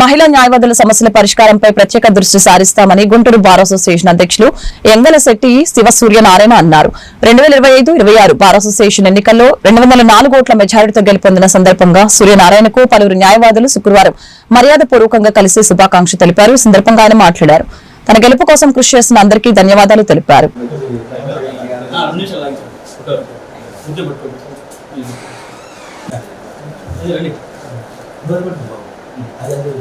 మహిళా న్యాయవాదుల సమస్యల పరిష్కారంపై ప్రత్యేక దృష్టి సారిస్తామని గుంటూరు బార్ అసోసియేషన్ అధ్యక్షులు ఎంగలశెట్టి శివసూర్యనారాయణ అన్నారు. రెండు వేల ఇరవై ఐదు ఇరవై ఆరు బార్ అసోసియేషన్ ఎన్నికల్లో రెండు వందల నాలుగు ఓట్ల మెజారిటీతో గెలుపొందిన సందర్భంగా సూర్యనారాయణకు పలువురు న్యాయవాదులు శుక్రవారం మర్యాదపూర్వకంగా కలిసి శుభాకాంక్షలు తెలిపారు. ఈ సందర్భంగా ఆయన మాట్లాడారు. తన గెలుపు కోసం కృషి చేస్తున్న అందరికీ ధన్యవాదాలు తెలిపారు. ఆ, రెండు. నిమిషాలు ఆగి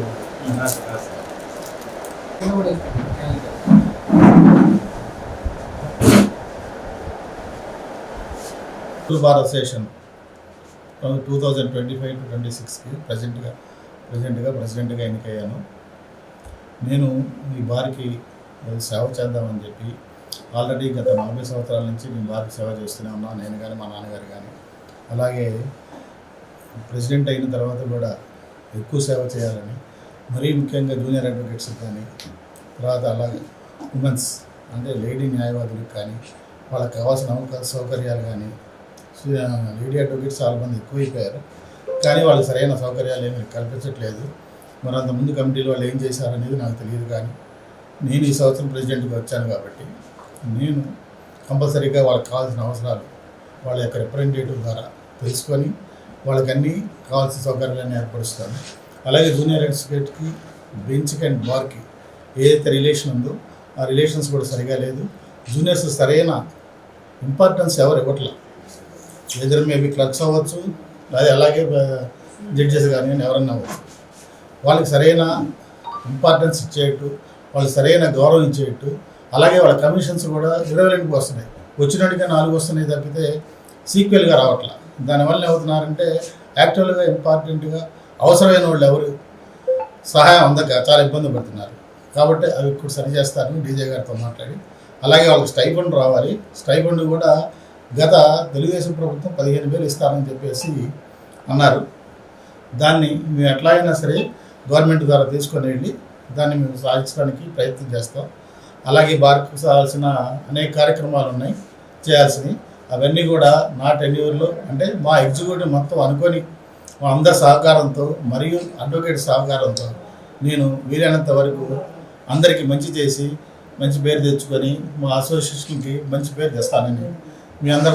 association two thousand twenty five to twenty సిక్స్కి ప్రజెంట్గా ప్రజెంట్గా ప్రెసిడెంట్గా ఎన్నికయ్యాను. నేను మీ బార్కి సేవ చేద్దామని చెప్పి ఆల్రెడీ గత నలభై సంవత్సరాల నుంచి మీ బార్కి సేవ చేస్తూనే ఉన్నా నేను కానీ మా నాన్నగారు కానీ అలాగే ప్రెసిడెంట్ అయిన తర్వాత కూడా ఎక్కువ సేవ చేయాలని మరీ ముఖ్యంగా జూనియర్ అడ్వకేట్స్ కానీ తర్వాత అలాగే ఉమెన్స్ అంటే లేడీ న్యాయవాదులకు కానీ వాళ్ళకి కావాల్సిన అవకాశ సౌకర్యాలు కానీ లేడీ అడ్వకేట్స్ చాలా మంది ఎక్కువైపోయారు. కానీ వాళ్ళకి సరైన సౌకర్యాలు ఏమీ కల్పించట్లేదు. మరి అంత ముందు వాళ్ళు ఏం చేశారనేది నాకు తెలియదు కానీ నేను ఈ సంవత్సరం ప్రెసిడెంట్గా వచ్చాను కాబట్టి నేను కంపల్సరీగా వాళ్ళకి కావాల్సిన అవసరాలు వాళ్ళ యొక్క రిప్రజెంటేటివ్ ద్వారా తెలుసుకొని వాళ్ళకన్నీ కావాల్సిన సౌకర్యాలను ఏర్పరుస్తాను. అలాగే జూనియర్ అడ్వకేట్కి బెంచ్కి అండ్ బార్కి ఏదైతే రిలేషన్ ఉందో ఆ రిలేషన్స్ కూడా సరిగా లేదు. జూనియర్స్ సరైన ఇంపార్టెన్స్ ఎవరు ఇవ్వట్లేదు ఎదురు మేబీ క్లర్క్స్ అవ్వచ్చు లేదా అలాగే జడ్జెస్ కానీ ఎవరన్నా అవ్వచ్చు. వాళ్ళకి సరైన ఇంపార్టెన్స్ ఇచ్చేట్టు వాళ్ళకి సరైన గౌరవం ఇచ్చేట్టు అలాగే వాళ్ళ కమిషన్స్ కూడా ఇరవైకి వస్తున్నాయి వచ్చినట్టుగా నాలుగు వస్తున్నాయి తప్పితే సీక్వెల్గా రావట్లా. దానివల్ల ఏమవుతున్నారంటే యాక్చువల్గా ఇంపార్టెంట్గా అవసరమైన వాళ్ళు ఎవరు? సహాయం అందక చాలా ఇబ్బంది పడుతున్నారు. కాబట్టి అవి ఇప్పుడు సరి చేస్తారని డీజే గారితో మాట్లాడి అలాగే వాళ్ళకి స్టైఫండ్ రావాలి. స్టైఫండ్ కూడా గత తెలుగుదేశం ప్రభుత్వం పదిహేను వేలు ఇస్తారని చెప్పేసి అన్నారు. దాన్ని మేము ఎట్లా అయినా సరే గవర్నమెంట్ ద్వారా తీసుకొని వెళ్ళి దాన్ని మేము సాధించడానికి ప్రయత్నం చేస్తాం. అలాగే భారత్కు కావాల్సిన అనేక కార్యక్రమాలు ఉన్నాయి చేయాల్సినవి. అవన్నీ కూడా నా టెన్యూర్లో అంటే మా ఎగ్జిక్యూటివ్ మొత్తం అనుకొని మా అందరి సహకారంతో మరియు అడ్వకేట్ సహకారంతో నేను వీలైనంత వరకు అందరికీ మంచి చేసి మంచి పేరు తెచ్చుకొని మా అసోసియేషన్కి మంచి పేరు తెస్తానని మీ అందరూ